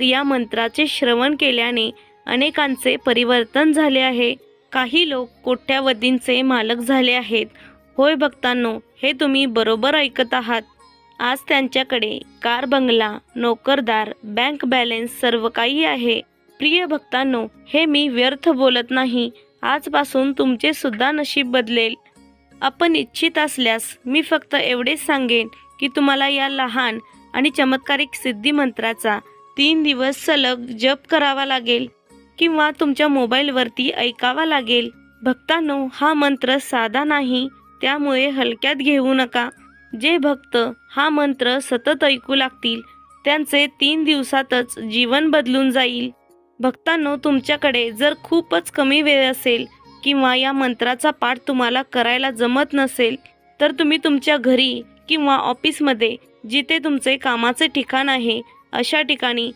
या मंत्राचे श्रवण केल्याने अनेकांचे परिवर्तन झाले आहे. काही लोक कोट्यावधींचे मालक झाले आहेत. होय भक्तांनो हे तुम्ही बरोबर ऐकत आहात. आज त्यांच्याकडे कार बंगला नोकरदार बँक बॅलेन्स सर्व काही आहे. प्रिय भक्तांनो हे मी व्यर्थ बोलत नाही. आजपासून तुमचे सुद्धा नशीब बदलेल. आपण इच्छित असल्यास मी फक्त एवढेच सांगेन की तुम्हाला या लहान आणि चमत्कारिक सिद्धी मंत्राचा तीन दिवस सलग जप करावा लागेल किंवा तुमच्या मोबाईलवरती ऐकावा लागेल. भक्तांनो हा मंत्र साधा नाही त्यामुळे हलक्यात घेऊ नका. जे भक्त हा मंत्र सतत ऐकू लागतील त्यांचे तीन दिवसातच जीवन बदलून जाईल. भक्तांनो तुमच्याकडे जर खूपच कमी वेळ असेल किंवा या मंत्राचा पाठ तुम्हाला करायला जमत नसेल तर तुम्ही तुमच्या घरी किंवा ऑफिसमध्ये जिथे तुमचे कामाचे ठिकाण आहे अशा ठिकाणी